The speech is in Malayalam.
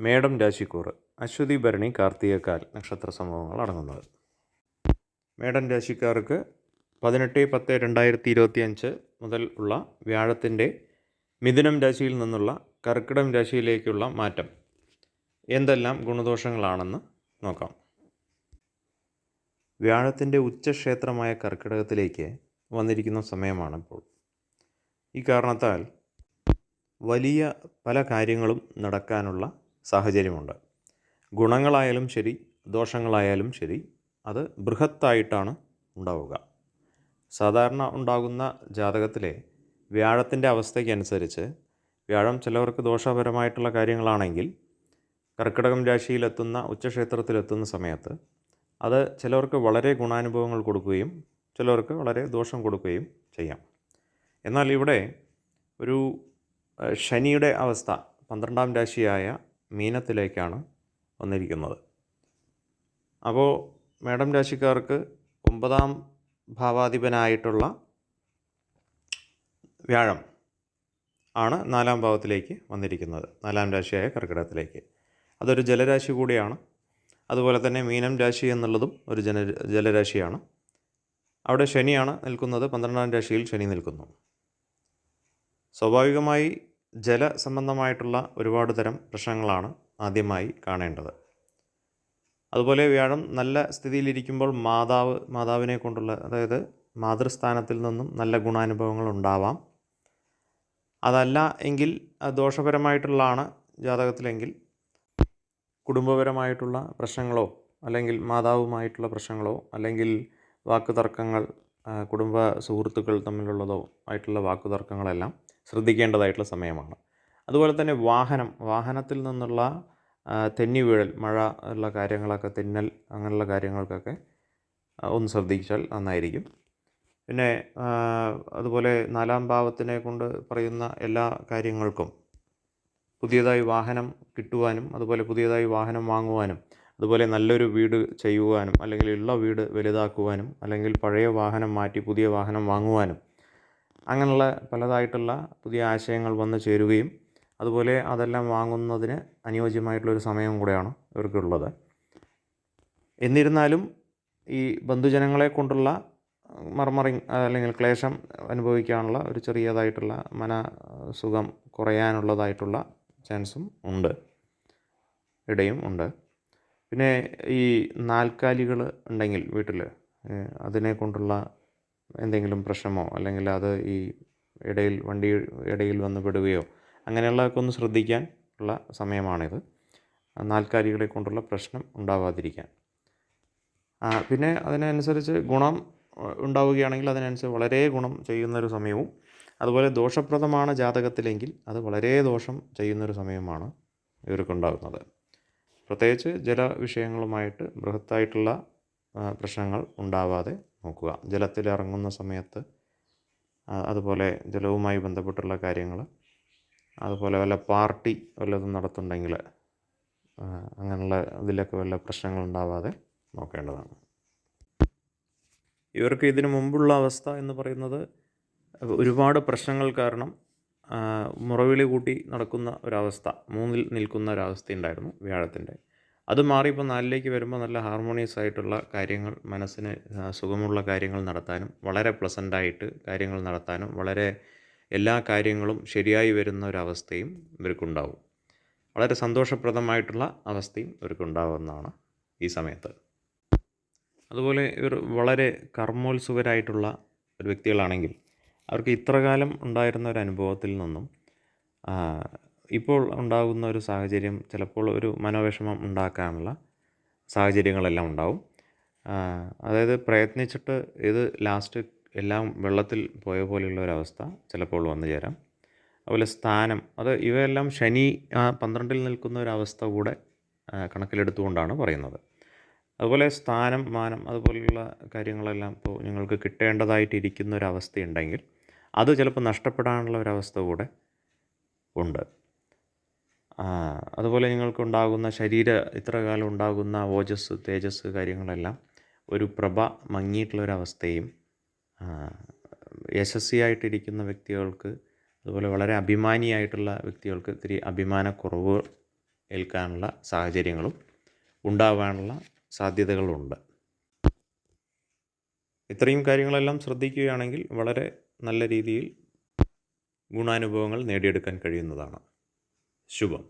മേടം രാശിക്കൂറ്. അശ്വതി ഭരണി കാർത്തികക്കാൽ നക്ഷത്ര സംഭവങ്ങൾ അടങ്ങുന്നത്. മേടം രാശിക്കാർക്ക് പതിനെട്ട് പത്ത് രണ്ടായിരത്തി ഇരുപത്തി അഞ്ച് മുതൽ ഉള്ള വ്യാഴത്തിന്റെ മിഥുനം രാശിയിൽ നിന്നുള്ള കർക്കിടം രാശിയിലേക്കുള്ള മാറ്റം. എന്തെല്ലാം ഗുണദോഷങ്ങളാണെന്ന് നോക്കാം. വ്യാഴത്തിന്റെ ഉച്ചക്ഷേത്രമായ കർക്കിടകത്തിലേക്ക് വന്നിരിക്കുന്ന സമയമാണിപ്പോൾ. ഈ കാരണത്താൽ വലിയ പല കാര്യങ്ങളും നടക്കാനുള്ള സാഹചര്യമുണ്ട്. ഗുണങ്ങളായാലും ശരി ദോഷങ്ങളായാലും ശരി അത് ബൃഹത്തായിട്ടാണ് ഉണ്ടാവുക. സാധാരണ ഉണ്ടാകുന്ന ജാതകത്തിലെ വ്യാഴത്തിന്റെ അവസ്ഥയ്ക്കനുസരിച്ച് വ്യാഴം ചിലവർക്ക് ദോഷപരമായിട്ടുള്ള കാര്യങ്ങളാണെങ്കിൽ കർക്കിടകം രാശിയിലെത്തുന്ന ഉച്ചക്ഷേത്രത്തിലെത്തുന്ന സമയത്ത് അത് ചിലവർക്ക് വളരെ ഗുണാനുഭവങ്ങൾ കൊടുക്കുകയും ചിലവർക്ക് വളരെ ദോഷം കൊടുക്കുകയും ചെയ്യാം. എന്നാൽ ഇവിടെ ഒരു ശനിയുടെ അവസ്ഥ പന്ത്രണ്ടാം രാശിയായ മീനത്തിലേക്കാണ് വന്നിരിക്കുന്നത്. അപ്പോൾ മേഡം രാശിക്കാർക്ക് ഒമ്പതാം ഭാവാധിപനായിട്ടുള്ള വ്യാഴം ആണ് നാലാം ഭാവത്തിലേക്ക് വന്നിരിക്കുന്നത് നാലാം രാശിയായ കർക്കിടകത്തിലേക്ക്. അതൊരു ജലരാശി കൂടിയാണ്. അതുപോലെ തന്നെ മീനം രാശി എന്നുള്ളതും ഒരു ജന ജലരാശിയാണ്. അവിടെ ശനിയാണ് നിൽക്കുന്നത് പന്ത്രണ്ടാം രാശിയിൽ ശനി നിൽക്കുന്നു. സ്വാഭാവികമായി ജലസംബന്ധമായിട്ടുള്ള ഒരുപാട് തരം പ്രശ്നങ്ങളാണ് ആദ്യമായി കാണേണ്ടത്. അതുപോലെ വ്യാഴം നല്ല സ്ഥിതിയിലിരിക്കുമ്പോൾ മാതാവ് മാതാവിനെ കൊണ്ടുള്ള അതായത് മാതൃസ്ഥാനത്തിൽ നിന്നും നല്ല ഗുണാനുഭവങ്ങൾ ഉണ്ടാവാം. അതല്ല എങ്കിൽ ദോഷപരമായിട്ടുള്ളതാണ് ജാതകത്തിലെങ്കിൽ. കുടുംബപരമായിട്ടുള്ള പ്രശ്നങ്ങളോ അല്ലെങ്കിൽ മാതാവുമായിട്ടുള്ള പ്രശ്നങ്ങളോ അല്ലെങ്കിൽ വാക്കുതർക്കങ്ങൾ കുടുംബ സുഹൃത്തുക്കൾ തമ്മിലുള്ളതോ ആയിട്ടുള്ള വാക്കുതർക്കങ്ങളെല്ലാം ശ്രദ്ധിക്കേണ്ടതായിട്ടുള്ള സമയമാണ്. അതുപോലെ തന്നെ വാഹനം വാഹനത്തിൽ നിന്നുള്ള തെന്നി വീഴൽ മഴ ഉള്ള കാര്യങ്ങളൊക്കെ തെന്നൽ അങ്ങനെയുള്ള കാര്യങ്ങൾക്കൊക്കെ ഒന്ന് ശ്രദ്ധിച്ചാൽ നന്നായിരിക്കും. പിന്നെ അതുപോലെ നാലാം ഭാവത്തിനെ കൊണ്ട് പറയുന്ന എല്ലാ കാര്യങ്ങൾക്കും പുതിയതായി വാഹനം കിട്ടുവാനും അതുപോലെ പുതിയതായി വാഹനം വാങ്ങുവാനും അതുപോലെ നല്ലൊരു വീട് ചെയ്യുവാനും അല്ലെങ്കിൽ ഉള്ള വീട് വലുതാക്കുവാനും അല്ലെങ്കിൽ പഴയ വാഹനം മാറ്റി പുതിയ വാഹനം വാങ്ങുവാനും അങ്ങനെയുള്ള പലതായിട്ടുള്ള പുതിയ ആശയങ്ങൾ വന്നു ചേരുകയും അതുപോലെ അതെല്ലാം വാങ്ങുന്നതിന് അനുയോജ്യമായിട്ടുള്ളൊരു സമയം കൂടെയാണ് ഇവർക്കുള്ളത്. എന്നിരുന്നാലും ഈ ബന്ധുജനങ്ങളെ കൊണ്ടുള്ള മർമറിങ് അല്ലെങ്കിൽ ക്ലേശം അനുഭവിക്കാനുള്ള ഒരു ചെറിയതായിട്ടുള്ള മനസുഖം കുറയാനുള്ളതായിട്ടുള്ള ചാൻസും ഉണ്ട്. ഇടയും ഉണ്ട്. പിന്നെ ഈ നാൽക്കാലികൾ ഉണ്ടെങ്കിൽ വീട്ടിൽ അതിനെ കൊണ്ടുള്ള എന്തെങ്കിലും പ്രശ്നമോ അല്ലെങ്കിൽ അത് ഈ ഇടയിൽ വണ്ടി ഇടയിൽ വന്ന് പെടുകയോ അങ്ങനെയുള്ളതൊക്കെ ഒന്ന് ശ്രദ്ധിക്കാൻ ഉള്ള സമയമാണിത്. നാൽക്കാലികളെ കൊണ്ടുള്ള പ്രശ്നം ഉണ്ടാവാതിരിക്കാൻ. പിന്നെ അതിനനുസരിച്ച് ഗുണം ഉണ്ടാവുകയാണെങ്കിൽ അതിനനുസരിച്ച് വളരെ ഗുണം ചെയ്യുന്നൊരു സമയവും അതുപോലെ ദോഷപ്രദമാണ് ജാതകത്തിലെങ്കിൽ അത് വളരെ ദോഷം ചെയ്യുന്നൊരു സമയമാണ് ഇവർക്കുണ്ടാകുന്നത്. പ്രത്യേകിച്ച് ജല വിഷയങ്ങളുമായിട്ട് ബൃഹത്തായിട്ടുള്ള പ്രശ്നങ്ങൾ ഉണ്ടാവാതെ നോക്കുക. ജലത്തിൽ ഇറങ്ങുന്ന സമയത്ത് അതുപോലെ ജലവുമായി ബന്ധപ്പെട്ടുള്ള കാര്യങ്ങൾ അതുപോലെ വല്ല പാർട്ടി വല്ലതും നടത്തുന്നുണ്ടെങ്കിൽ അങ്ങനെയുള്ള ഇതിലൊക്കെ വല്ല പ്രശ്നങ്ങൾ ഉണ്ടാവാതെ നോക്കേണ്ടതാണ്. ഇവർക്ക് ഇതിനു മുമ്പുള്ള അവസ്ഥ എന്ന് പറയുന്നത് ഒരുപാട് പ്രശ്നങ്ങൾ കാരണം മുറവിളി കൂട്ടി നടക്കുന്ന ഒരവസ്ഥ മൂന്നിൽ നിൽക്കുന്ന ഒരവസ്ഥ ഉണ്ടായിരുന്നു വ്യാഴത്തിന്റെ. അത് മാറി ഇപ്പോൾ നാലിലേക്ക് വരുമ്പോൾ നല്ല ഹാർമോണിയസ് ആയിട്ടുള്ള കാര്യങ്ങൾ മനസ്സിന് സുഖമുള്ള കാര്യങ്ങൾ നടത്താനും വളരെ പ്ലസന്റായിട്ട് കാര്യങ്ങൾ നടത്താനും വളരെ എല്ലാ കാര്യങ്ങളും ശരിയായി വരുന്ന ഒരവസ്ഥയും ഇവർക്കുണ്ടാവും. വളരെ സന്തോഷപ്രദമായിട്ടുള്ള അവസ്ഥയും ഇവർക്കുണ്ടാവുന്നതാണ് ഈ സമയത്ത്. അതുപോലെ ഇവർ വളരെ കർമ്മോത്സുകരായിട്ടുള്ള ഒരു വ്യക്തികളാണെങ്കിൽ അവർക്ക് ഇത്രകാലം ഉണ്ടായിരുന്ന ഒരു അനുഭവത്തിൽ നിന്നും ഇപ്പോൾ ഉണ്ടാകുന്ന ഒരു സാഹചര്യം ചിലപ്പോൾ ഒരു മനോവിഷമം ഉണ്ടാക്കാനുള്ള സാഹചര്യങ്ങളെല്ലാം ഉണ്ടാവും. അതായത് പ്രയത്നിച്ചിട്ട് ഇത് ലാസ്റ്റ് എല്ലാം വെള്ളത്തിൽ പോയ പോലെയുള്ള ഒരവസ്ഥ ചിലപ്പോൾ വന്നു ചേരാം. അതുപോലെ സ്ഥാനം അത് ഇവയെല്ലാം ശനി പന്ത്രണ്ടിൽ നിൽക്കുന്ന ഒരവസ്ഥ കൂടെ കണക്കിലെടുത്തുകൊണ്ടാണ് പറയുന്നത്. അതുപോലെ സ്ഥാനം മാനം അതുപോലെയുള്ള കാര്യങ്ങളെല്ലാം ഇപ്പോൾ നിങ്ങൾക്ക് കിട്ടേണ്ടതായിട്ടിരിക്കുന്ന ഒരവസ്ഥയുണ്ടെങ്കിൽ അത് ചിലപ്പോൾ നഷ്ടപ്പെടാനുള്ള ഒരവസ്ഥ കൂടെ ഉണ്ട്. അതുപോലെ നിങ്ങൾക്കുണ്ടാകുന്ന ശരീര ഇത്ര കാലം ഉണ്ടാകുന്ന ഓജസ് തേജസ് കാര്യങ്ങളെല്ലാം ഒരു പ്രഭ മങ്ങിയിട്ടുള്ളൊരവസ്ഥയും യശസ്വിയായിട്ടിരിക്കുന്ന വ്യക്തികൾക്ക് അതുപോലെ വളരെ അഭിമാനിയായിട്ടുള്ള വ്യക്തികൾക്ക് ഇത്തിരി അഭിമാനക്കുറവ് ഏൽക്കാനുള്ള സാഹചര്യങ്ങളും ഉണ്ടാവാനുള്ള സാധ്യതകളുണ്ട്. ഇത്രയും കാര്യങ്ങളെല്ലാം ശ്രദ്ധിക്കുകയാണെങ്കിൽ വളരെ നല്ല രീതിയിൽ ഗുണാനുഭവങ്ങൾ നേടിയെടുക്കാൻ കഴിയുന്നതാണ്. ശുഭം.